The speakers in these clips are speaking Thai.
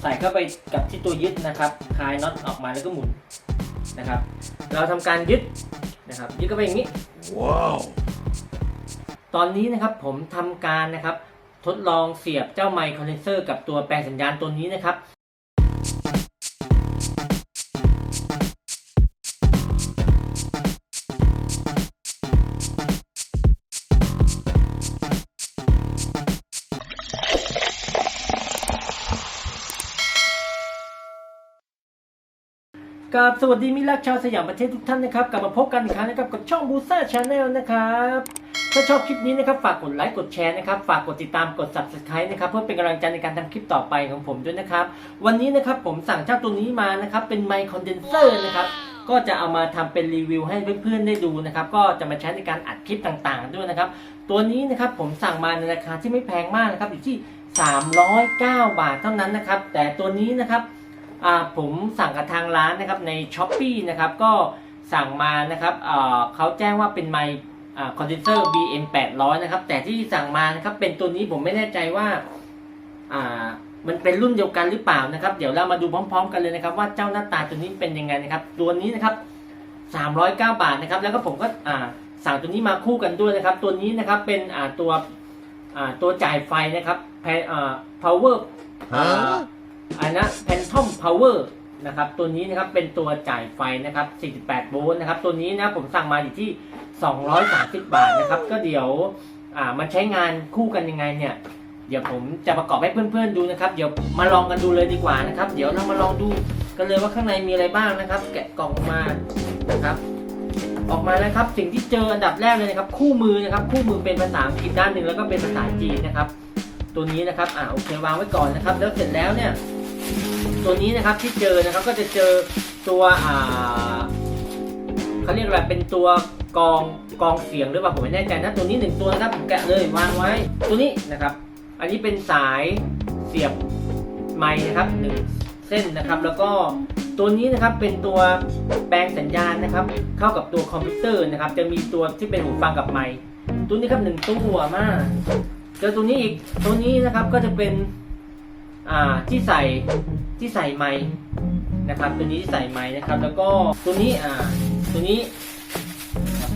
ใส่เข้าไปกับที่ตัวยึดนะครับคลายน็อตออกมาแล้วก็หมุนนะครับ เราทำการยึดนะครับยึดเข้าไปอย่างนี้ Wow. ตอนนี้นะครับผมทำการนะครับ ทดลองเสียบเจ้าไมค์คอนเดนเซอร์กับตัวแปลงสัญญาณตัวนี้นะครับ กับสวัสดีมิตรรักชาวสยามประเทศทุกท่านนะครับกลับมาพบกันอีกครั้งนะครับกับช่องบูซ่าชาแนลนะครับถ้าชอบคลิปนี้นะครับฝากกดไลค์กดแชร์นะครับฝากกดติดตามกด subscribe นะครับเพื่อเป็นกำลังใจในการทำคลิปต่อไปของผมด้วยนะครับ วันนี้นะครับผมสั่งเจ้าตัวนี้มานะครับเป็นไมค์คอนเดนเซอร์นะครับก็จะเอามาทำเป็นรีวิวให้เพื่อนๆได้ดูนะครับ ก็จะมาใช้ในการอัดคลิปต่างๆ ด้วยนะครับ ตัวนี้นะครับผมสั่งมาในราคาที่ไม่แพงมากนะครับอยู่ที่ 309 บาทเท่านั้นนะครับ แต่ตัวนี้นะครับ ผมสั่งกับทางร้านนะครับใน s h อ p e e นะครับก็สั่งมานะครับอ่าเขาแจ้งว่าเป็นไมค์คอนเดนเซอร์ BM 800นะครับแต่ที่สั่งมานะครับเป็นตัวนี้ผมไม่แน่ใจว่าอ่ามันเป็นรุ่นเดียวกันหรือเปล่านะครับ เดี๋ยวเรามาดูพร้อม ๆ กันเลยนะครับ ว่าเจ้าหน้าตาตัวนี้เป็นยังไงนะครับ ตัวนี้นะครับ 309 บาทนะครับ แล้วก็ผมก็อ่าสั่งตัวนี้มาคู่กันด้วยนะครับ ตัวนี้นะครับเป็นอ่าตัวอ่าตัวจ่ายไฟนะครับแพอ่า power อันนะ Phantom Power นะครับตัวนี้นะครับเป็นตัวจ่ายไฟนะครับ 48 โวลต์นะครับตัวนี้นะผมสั่งมาอยู่ที่ 230 บาทนะครับ ก็เดี๋ยวอ่ามันใช้งานคู่กันยังไงเนี่ย เดี๋ยวผมจะประกอบให้เพื่อนๆดูนะครับ เดี๋ยวมาลองกันดูเลยดีกว่านะครับ เดี๋ยวเรามาลองดูกันเลยว่าข้างในมีอะไรบ้างนะครับ แกะกล่องออกมานะครับ ออกมาแล้วครับสิ่งที่เจออันดับแรกเลยนะครับ คู่มือนะครับ คู่มือเป็นภาษาอังกฤษด้านหนึ่งแล้วก็เป็นภาษาจีนนะครับ ตัวนี้นะครับอ่าโอเควางไว้ก่อนนะครับ แล้วเสร็จแล้วเนี่ย ตัวนี้นะครับที่เจอนะครับก็จะเจอตัวอ่าเขาเรียกอะไรเป็นตัวกองกองเสียงหรือเปล่าผมไม่แน่ใจนะตัวนี้หนึ่งตัวนะครับผมแกะเลยวางไว้ ตัวนี้นะครับ อันนี้เป็นสายเสียบไม้นะครับหนึ่งเส้นนะครับ แล้วก็ตัวนี้นะครับเป็นตัวแปลงสัญญาณนะครับ เข้ากับตัวคอมพิวเตอร์นะครับ จะมีตัวที่เป็นหูฟังกับไมค์ตัวนี้ครับหนึ่งตัวมากเจอตัวนี้อีกตัวนี้นะครับก็จะเป็น ที่ใส่ที่ใส่ไม้นะครับ ตัวนี้ที่ใส่ไม้นะครับ แล้วก็ตัวนี้อ่าตัวนี้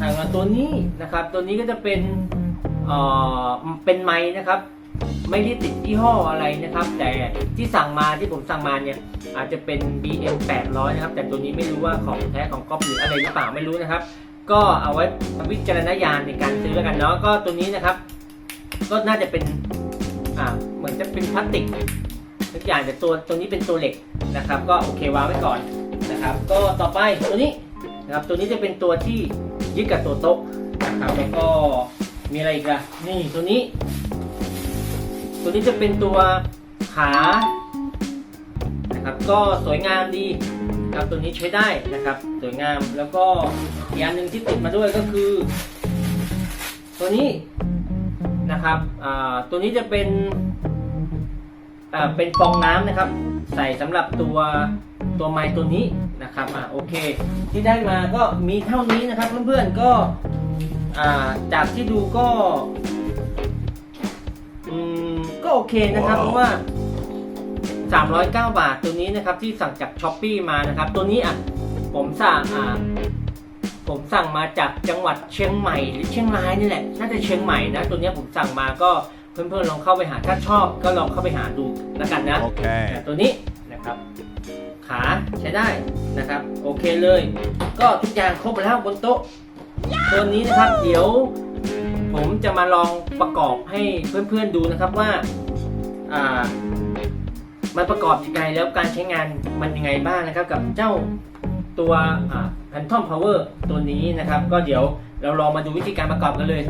ทางมาตัวนี้นะครับ ตัวนี้ก็จะเป็นเอ่อเป็นไม้นะครับ ไม่ได้ติดยี่ห้ออะไรนะครับ แต่ที่สั่งมาที่ผมสั่งมาเนี่ยอาจจะเป็น BM 800นะครับ แต่ตัวนี้ไม่รู้ว่าของแท้ของก๊อปหรืออะไรหรือเปล่าไม่รู้นะครับ ก็เอาไว้วิจารณญาณในการซื้อแล้วกันเนาะก็ตัวนี้นะครับ ก็น่าจะเป็นอ่าเหมือนจะเป็นพลาสติก ทุกอย่างแต่ตัวตัวนี้เป็นตัวเหล็กนะครับ ก็โอเควางไว้ก่อนนะครับ ก็ต่อไปตัวนี้นะครับตัวนี้จะเป็นตัวที่ยึดกับตัวโต๊ะนะครับแล้วก็มีอะไรอีกอะนี่ตัวนี้ ตัวนี้จะเป็นตัวขานะครับก็สวยงามดีนะครับตัวนี้ใช้ได้นะครับ สวยงามแล้วก็อีกอันหนึ่งที่ติดมาด้วยก็คือ ตัวนี้นะครับอ่าตัวนี้จะเป็น เป็นฟองน้ำนะครับ ใส่สำหรับตัวตัวไม้ตัวนี้นะครับอ่าโอเค ที่ได้มาก็มีเท่านี้นะครับเพื่อนๆก็อ่าจากที่ดูก็อืมก็โอเคนะครับ เพราะว่า 309 บาทตัวนี้นะครับ ที่สั่งจากช้อปปีมานะครับ ตัวนี้อะผมสั่งอ่าผมสั่งมาจากจังหวัดเชียงใหม่หรือเชียงรายนี่แหละน่าจะเชียงใหม่นะ ตัวเนี้ยผมสั่งมาก็ เพื่อนๆลองเข้าไปหาถ้าชอบก็ลองเข้าไปหาดูแล้วกันนะ Okay. แต่ตัวนี้นะครับ ขาใช้ได้นะครับ โอเคเลย ก็ทุกอย่างครบแล้วบนโต๊ะตัวนี้นะครับ เดี๋ยว ผมจะมาลองประกอบให้เพื่อนๆดูนะครับว่าอ่ามันประกอบยังไงแล้วการใช้งานมันยังไงบ้างนะครับ กับเจ้าตัวอ่า Phantom Power ตัวนี้นะครับ ก็เดี๋ยวเราลองมาดูวิธีการประกอบกันเลย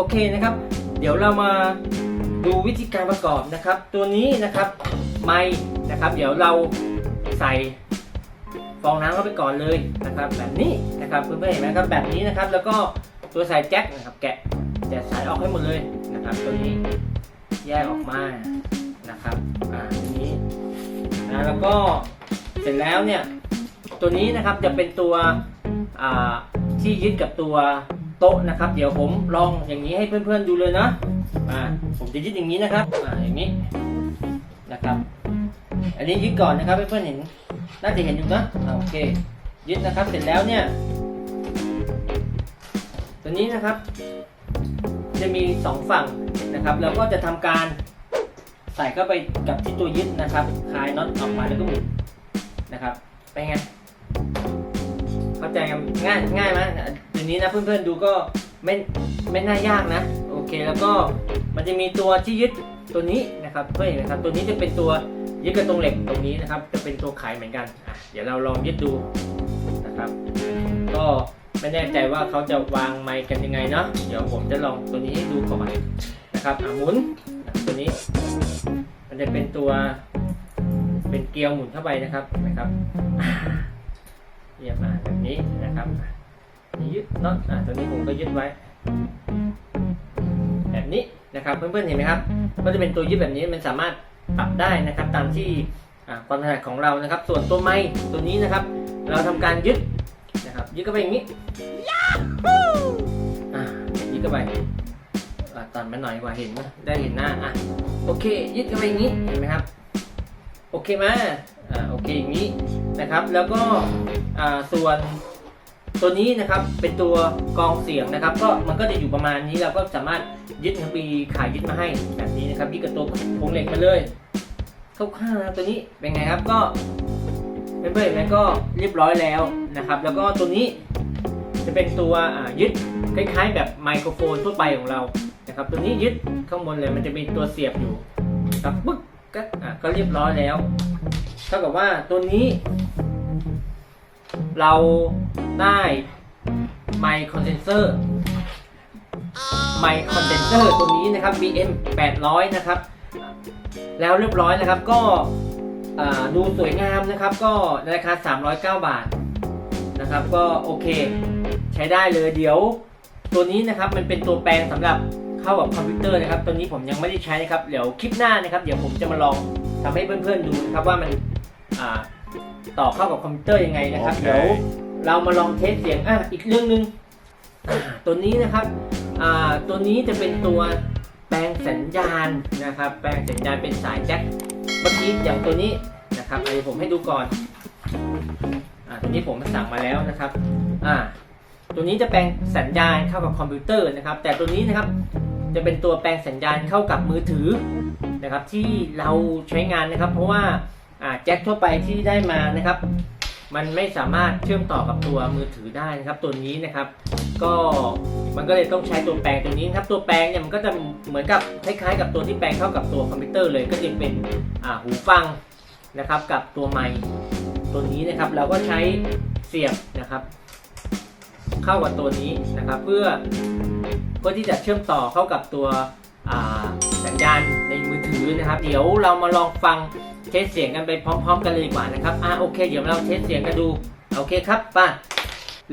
โอเคนะครับ เดี๋ยวเรามาดูวิธีการประกอบนะครับ ตัวนี้นะครับไม้นะครับ เดี๋ยวเราใส่ฟองน้ำเข้าไปก่อนเลยนะครับ แบบนี้นะครับเพื่อนๆเห็นไหมครับแบบนี้นะครับ แล้วก็ตัวสายแจ็คนะครับ แกะแกะสายออกให้หมดเลยนะครับ ตัวนี้แยกออกมานะครับอ่านี้นะแล้วก็เสร็จแล้วเนี่ยตัวนี้นะครับจะเป็นตัวที่ยึดกับตัว โต๊ะนะครับ เดี๋ยวผมลองอย่างนี้ให้เพื่อนๆดูเลยนะอ่าผมจะยึดอย่างนี้นะครับอ่าอย่างนี้นะครับ อันนี้ยึดก่อนนะครับเพื่อนๆเห็นน่าจะเห็นอยู่นะอ่าโอเค ยึดนะครับเสร็จแล้วเนี่ย ตัวนี้นะครับ จะมีสองฝั่งนะครับแล้วก็จะทำการใส่เข้าไปกับที่ตัวยึดนะครับคลายน็อตออกมาแล้วก็หมุนนะครับเป็นไงเข้าใจง่ายง่ายไหม ทีนี้นะเพื่อนๆดูก็ไม่ไม่น่ายากนะ โอเคแล้วก็มันจะมีตัวที่ยึดตัวนี้นะครับเพื่อนนไหมครับ ตัวนี้จะเป็นตัวยึดกับตรงเหล็กตรงนี้นะครับ จะเป็นตัวไขเหมือนกันอะเดี๋ยวเราลองยึดดูนะครับ ก็ไม่แน่ใจว่าเขาจะวางไมค์กันยังไงเนาะเดี๋ยวผมจะลองตัวนี้ให้ดูก่อนนะครับอะหมุนตัวนี้ มันจะเป็นตัว เป็นเกลียวหมุนเข้าไปนะครับเห็นไหมครับเรียบมาแบบนี้นะครับ ยึดน็อตอะตัวนี้ผมก็ยึดไว้ แบบนี้นะครับเพื่อนๆเห็นไหมครับก็จะเป็นตัวยึดแบบนี้มันสามารถปรับได้นะครับตามที่ความถนัดของเรานะครับ ส่วนตัวไม้ตัวนี้นะครับ เราทำการยึดนะครับ ยึดเข้าไปอย่างนี้อ่ายึดเข้าไปอะตัดมาหน่อยกว่าเห็นไหมได้เห็นหน้าอะโอเค ยึดเข้าไปอย่างนี้เห็นไหมครับ โอเคไหมอ่าโอเคอย่างนี้นะครับ แล้วก็อ่าส่วน ตัวนี้นะครับเป็นตัวกองเสียงนะครับ ก็มันก็จะอยู่ประมาณนี้เราก็สามารถยึดทั้งปีขายยึดมาให้แบบนี้นะครับยึดกับตัวโครงเหล็กมาเลยคร่าวๆนะตัวนี้เป็นไงครับก็เพื่อนๆเห็นไหมก็เรียบร้อยแล้วนะครับ แล้วก็ตัวนี้จะเป็นตัวยึดคล้ายๆ แบบไมโครโฟนทั่วไปของเรานะครับ ตัวนี้ยึดข้างบนเลยมันจะมีตัวเสียบอยู่ครับปึ๊กก็ก็เรียบร้อยแล้วเท่ากับว่าตัวนี้ เรา ได้ไมค์คอนเดนเซอร์ไมค์คอนเดนเซอร์ตัวนี้นะครับ BM 800 นะครับ แล้วเรียบร้อยนะครับก็อ่าดูสวยงามนะครับ ก็ในราคา 309 บาทนะครับ ก็โอเค ใช้ได้เลยเดี๋ยว ตัวนี้นะครับมันเป็นตัวแปลงสำหรับเข้ากับคอมพิวเตอร์นะครับตัวนี้ผมยังไม่ได้ใช้นะครับ เดี๋ยวคลิปหน้านะครับ เดี๋ยวผมจะมาลองทำให้เพื่อนๆดูนะครับว่ามันอ่าต่อเข้ากับคอมพิวเตอร์ยังไงนะครับโอเคเดี๋ยว เรามาลองเทสเสียงอะอีกเรื่องหนึ่งอ่าตัวนี้นะครับอ่าตัวนี้จะเป็นตัวแปลงสัญญาณนะครับ แปลงสัญญาณเป็นสายแจ็คเมื่อกี้อย่างตัวนี้นะครับอันนี้ผมให้ดูก่อนอ่าตัวนี้ผมสั่งมาแล้วนะครับอ่าตัวนี้จะแปลงสัญญาณเข้ากับคอมพิวเตอร์นะครับ แต่ตัวนี้นะครับจะเป็นตัวแปลงสัญญาณเข้ากับมือถือนะครับที่เราใช้งานนะครับ เพราะว่าแจ็คทั่วไปที่ได้มานะครับ มันไม่สามารถเชื่อมต่อกับตัวมือถือได้นะครับ ตัวนี้นะครับ ก็มันก็เลยต้องใช้ตัวแปลงตัวนี้นะครับ ตัวแปลงเนี่ยมันก็จะเหมือนกับคล้ายๆกับตัวที่แปลงเข้ากับตัวคอมพิวเตอร์เลย ก็จะเป็นอ่าหูฟังนะครับกับตัวไมค์ตัวนี้นะครับเราก็ใช้เสียบนะครับ เข้ากับตัวนี้นะครับ เพื่อเพื่อที่จะเชื่อมต่อเข้ากับตัวอ่าสัญญาณในมือถือนะครับ เดี๋ยวเรามาลองฟัง เทสเสียงกันไปพร้อม ๆ กันเลยดีกว่านะครับอ่าโอเค เดี๋ยวเราเทสเสียงกันดูโอเคครับไป้า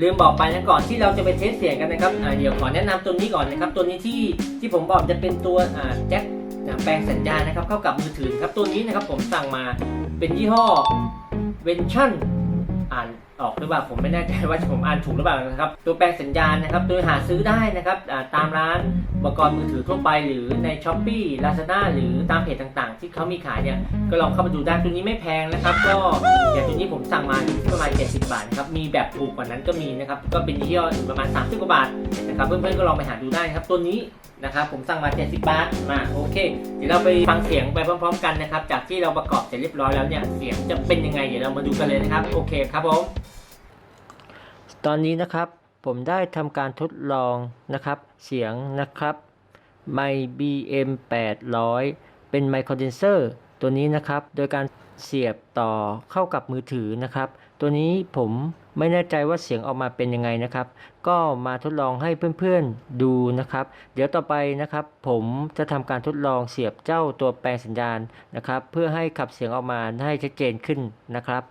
ลืมบอกไปนะก่อนที่เราจะไปเทสเสียงกันนะครับอ่าเดี๋ยวขอแนะนำตัวนี้ก่อนนะครับ ตัวนี้ที่ที่ผมบอกจะเป็นตัวอ่าแจ็คแปลงสัญญาณนะครับ เข้ากับมือถือครับตัวนี้นะครับผมสั่งมาเป็นยี่ห้อเวนชั่นอ่าน ออกหรือเปล่าผมไม่แน่ใจว่าผมอ่านถูกหรือเปล่านะครับ ตัวแปลงสัญญาณนะครับ โดยหาซื้อได้นะครับตามร้านอุปกรณ์มือถือทั่วไป หรือใน s h อ p e e Lazada หรือตามเพจต่างๆ ที่เขามีขายเนี่ยก็ลองเข้ามาดูได้ตัวนี้ไม่แพงนะครับ ก็อย่างตัวนี้ผมสั่งมาอยู่ที่ประมาณ 70 บาทครับมีแบบถูกกว่านั้นก็มีนะครับก็เป็นยี่ห้ออื่นประมาณ 30กว่าบาทนะครับเพื่อนๆก็ลองไปหาดูได้นะครับตัวนี้นะครับผมสั่งมา 70 บาทมาโอเค เดี๋ยวเราไปฟังเสียงไปพร้อม ๆ กันนะครับ จากที่เราประกอบเสร็จเรียบร้อยแล้วเนี่ยเสียงจะเป็นยังไงเดี๋ยวเรามาดูกันเลยนะครับโอเคครับผม ตอนนี้นะครับผมได้ทำการทดลองนะครับเสียงนะครับไมค์ BM 800 เป็นไมค์คอนเดนเซอร์ตัวนี้นะครับ โดยการเสียบต่อเข้ากับมือถือนะครับ ตัวนี้ผม ไม่แน่ใจว่าเสียงออกมาเป็นยังไงนะครับ ก็มาทดลองให้เพื่อนๆดูนะครับ เดี๋ยวต่อไปนะครับ ผมจะทำการทดลองเสียบเจ้าตัวแปลงสัญญาณนะครับ เพื่อให้ขับเสียงออกมาให้ชัดเจนขึ้นนะครับ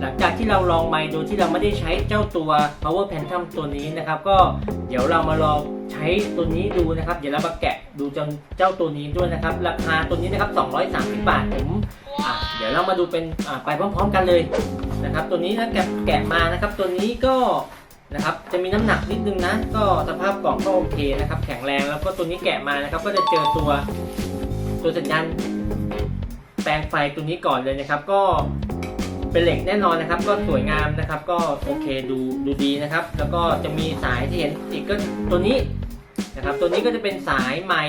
หลังจากที่เราลองไมค์โดยที่เราไม่ได้ใช้เจ้าตัว power phantom ตัวนี้นะครับ ก็เดี๋ยวเรามาลองใช้ตัวนี้ดูนะครับ เดี๋ยวเรามาแกะดูจนเจ้าตัวนี้ด้วยนะครับ ราคาตัวนี้นะครับ230 บาทผมอะเดี๋ยวเรามาดูเป็นอะไปพร้อม ๆ กันเลย นะครับตัวนี้นะแกะแกะมานะครับ ตัวนี้ก็นะครับจะมีน้ำหนักนิดนึงนะ ก็สภาพกล่องก็โอเคนะครับ แข็งแรงแล้วก็ตัวนี้แกะมานะครับ ก็จะเจอตัวตัวสัญญาณแปลงไฟตัวนี้ก่อนเลยนะครับ ก็เป็นเหล็กแน่นอนนะครับ ก็สวยงามนะครับ ก็โอเคดูดูดีนะครับ แล้วก็จะมีสายที่เห็นอีกก็ตัวนี้นะครับ ตัวนี้ก็จะเป็นสายไม้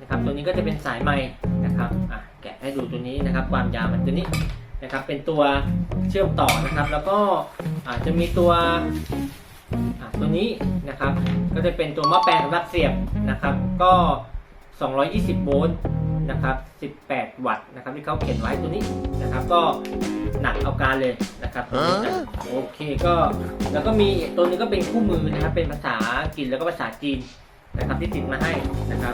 นะครับ ตัวนี้ก็จะเป็นสายไม้นะครับอะแกะให้ดูตัวนี้นะครับ ความยาวมันตัวนี้ นะครับ เป็นตัวเชื่อมต่อนะครับ แล้วก็อาจจะมีตัวตัวนี้นะครับ ก็จะเป็นตัวหม้อแปลงสำหรับเสียบนะครับ ก็ 220 โวลต์นะครับ 18 วัตต์นะครับที่เขาเขียนไว้ตัวนี้นะครับ ก็หนักเอาการเลยนะครับโอเคก็แล้วก็มีตัวนี้ก็เป็นคู่มือนะครับ เป็นภาษาอังกฤษแล้วก็ภาษาจีนนะครับที่ติดมาให้นะครับ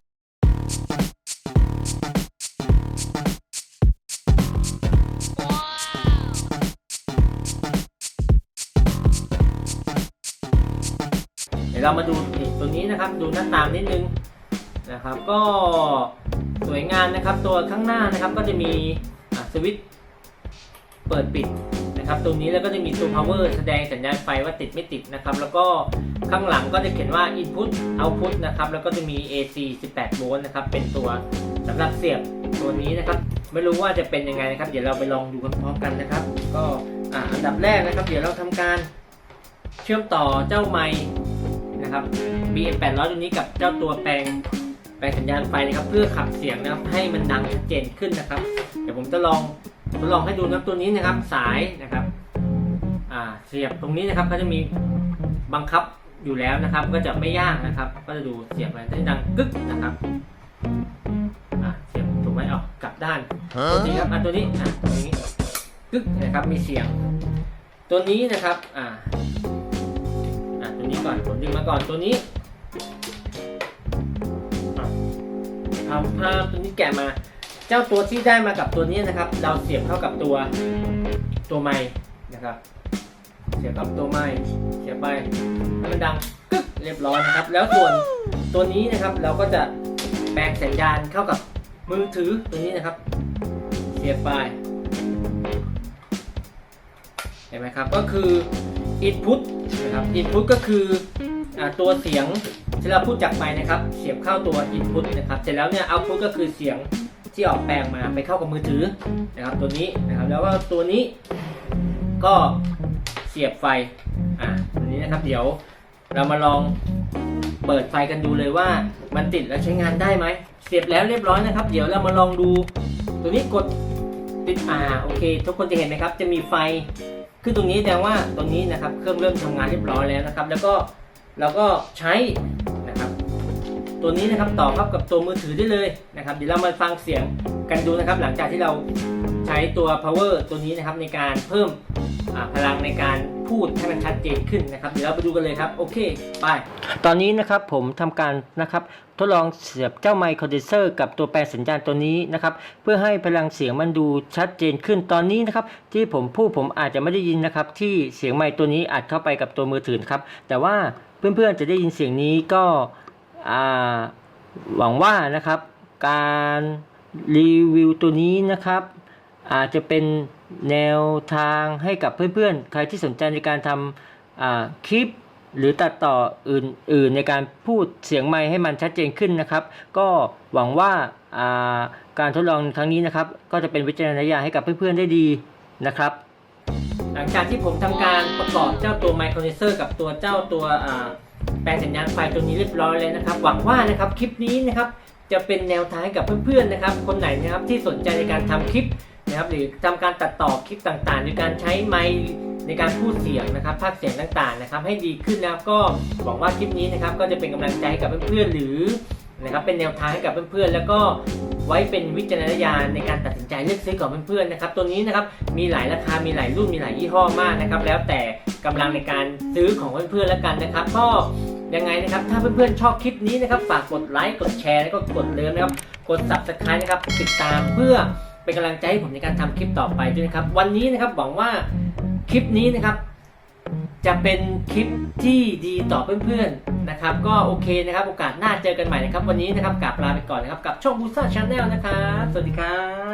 ดี๋ยวเรามาดูตัวนี้นะครับ ดูหน้าตามนิดนึงนะครับ ก็สวยงามนะครับ ตัวข้างหน้านะครับก็จะมีะสวิตช์เปิดปิดนะครับ ตรงนี้แล้วก็จะมีตัว power แสดงสัญญาณไฟว่าติดไม่ติดนะครับ แล้วก็ข้างหลังก็จะเขียนว่า input output นะครับ แล้วก็จะมี AC 18 โวลต์นะครับ เป็นตัวสำหรับเสียบตัวนี้นะครับ ไม่รู้ว่าจะเป็นยังไงนะครับ เดี๋ยวเราไปลองดูกันพร้อมกันนะครับ ก็อันดับแรกนะครับ เดี๋ยวเราทำการเชื่อมต่อเจ้าไมค์ นะครับ BM 800 ตัวนี้กับเจ้าตัวแปลงแปลงสัญญาณไฟนะครับ เพื่อขับเสียงนะครับให้มันดังชัดเจนขึ้นนะครับ เดี๋ยวผมจะลองทดลองให้ดูนะครับตัวนี้นะครับสายนะครับอ่าเสียบตรงนี้นะครับก็จะมีบังคับอยู่แล้วนะครับ ก็จะไม่ยากนะครับ ก็จะดูเสียบไปได้ดังกึกนะครับอ่าเสียบถูกไหมออกกลับด้านตัวนี้ครับอะตัวนี้อะตัวนี้กึกนะครับมีเสียง ตัวนี้นะครับอ่าอะตัว นี้ก่อน ผมดึงมาก่อนตัวนี้อะเอาภาพตัวนี้แกะมา เจ้าตัวที่ได้มากับตัวนี้นะครับ เราเสียบเข้ากับตัวตัวไม้นะครับ เสียบกับตัวไม้เสียบไปให้มันดังกึกเรียบร้อยนะครับ แล้วส่วนตัวนี้นะครับเราก็จะแปลงสัญญาณเข้ากับมือถือตัวนี้นะครับ เสียบไปเห็นไหมครับ ก็คือ input นะครับ input ก็คืออตัวเสียงที่เราพูดจากไปนะครับ เสียบเข้าตัว input นะครับ เสร็จแล้วเนี่ย output ก็คือเสียงที่ออกแปลงมาไปเข้ากับมือถือนะครับ ตัวนี้นะครับ แล้วก็ตัวนี้ก็เสียบไฟ อ่าตัวนี้นะครับ เดี๋ยวเรามาลองเปิดไฟกันดูเลยว่ามันติดและใช้งานได้ไหม เสียบแล้วเรียบร้อยนะครับ เดี๋ยวเรามาลองดู ตัวนี้กดติดอ่าโอเค ทุกคนจะเห็นไหมครับ จะมีไฟ ขึ้นตรงนี้แสดงว่าตรงนี้นะครับเครื่องเริ่มทำงานเรียบร้อยแล้วนะครับ แล้วก็เราก็ใช้นะครับ ตัวนี้นะครับต่อเข้ากับตัวมือถือได้เลยนะครับ เดี๋ยวเรามาฟังเสียงกันดูนะครับ หลังจากที่เราใช้ตัว power ตัวนี้นะครับในการเพิ่ม พลังในการพูดให้มันชัดเจนขึ้นนะครับ เดี๋ยวเราไปดูกันเลยครับ โอเค ไป ตอนนี้นะครับผมทำการนะครับทดลองเสียบเจ้าไมค์คอนเดเซอร์กับตัวแปลสัญญาณตัวนี้นะครับ เพื่อให้พลังเสียงมันดูชัดเจนขึ้นตอนนี้นะครับ ที่ผมพูดผมอาจจะไม่ได้ยินนะครับ ที่เสียงไมค์ตัวนี้อัดเข้าไปกับตัวมือถือครับ แต่ว่าเพื่อนๆจะได้ยินเสียงนี้ก็หวังว่านะครับ การรีวิวตัวนี้นะครับ อาจจะเป็นแนวทางให้กับเพื่อนๆ ใครที่สนใจในการทำคลิปหรือตัดต่ออื่นๆ ในการพูดเสียงไมค์ให้มันชัดเจนขึ้นนะครับ ก็หวังว่าการทดลองครั้งนี้นะครับ ก็จะเป็นวิจารณญาณให้กับเพื่อนๆได้ดีนะครับ หลังจากที่ผมทำการประกอบเจ้าตัวไมโครเนเซอร์กับตัวเจ้าตัวแปลงสัญญาณไฟตัวนี้เรียบร้อยแล้วนะครับ หวังว่านะครับคลิปนี้นะครับจะเป็นแนวทางให้กับเพื่อนๆนะครับ คนไหนนะครับที่สนใจในการทำคลิป นะครับหรือทำการตัดต่อคลิปต่างๆในการใช้ไมค์ในการพูดเสียงนะครับภาคเสียงต่างๆนะครับ ให้ดีขึ้นนะครับก็หวังว่าคลิปนี้นะครับ ก็จะเป็นกำลังใจให้กับเพื่อนๆหรือนะครับเป็นแนวทางให้กับเพื่อนๆแล้วก็ไว้เป็นวิจารณญาณในการตัดสินใจเลือกซื้อของเพื่อนๆนะครับตัวนี้นะครับมีหลายราคามีหลายรุ่นมีหลายยี่ห้อมากนะครับ แล้วแต่กำลังในการซื้อของเพื่อนๆแล้วกันนะครับ ก็ยังไงนะครับ ถ้าเพื่อนๆชอบคลิปนี้นะครับ ฝากกดไลค์กดแชร์แล้วก็กดเลิฟนะครับ กด subscribe นะครับติดตามเพื่อ เป็นกำลังใจให้ผมในการทำคลิปต่อไปด้วยนะครับ วันนี้นะครับหวังว่าคลิปนี้นะครับ จะเป็นคลิปที่ดีต่อเพื่อนๆนะครับ ก็โอเคนะครับ โอกาสหน้าเจอกันใหม่นะครับ วันนี้นะครับกลับลาไปก่อนนะครับ กับช่องบูซ่าชาแนลนะครับ สวัสดีครับ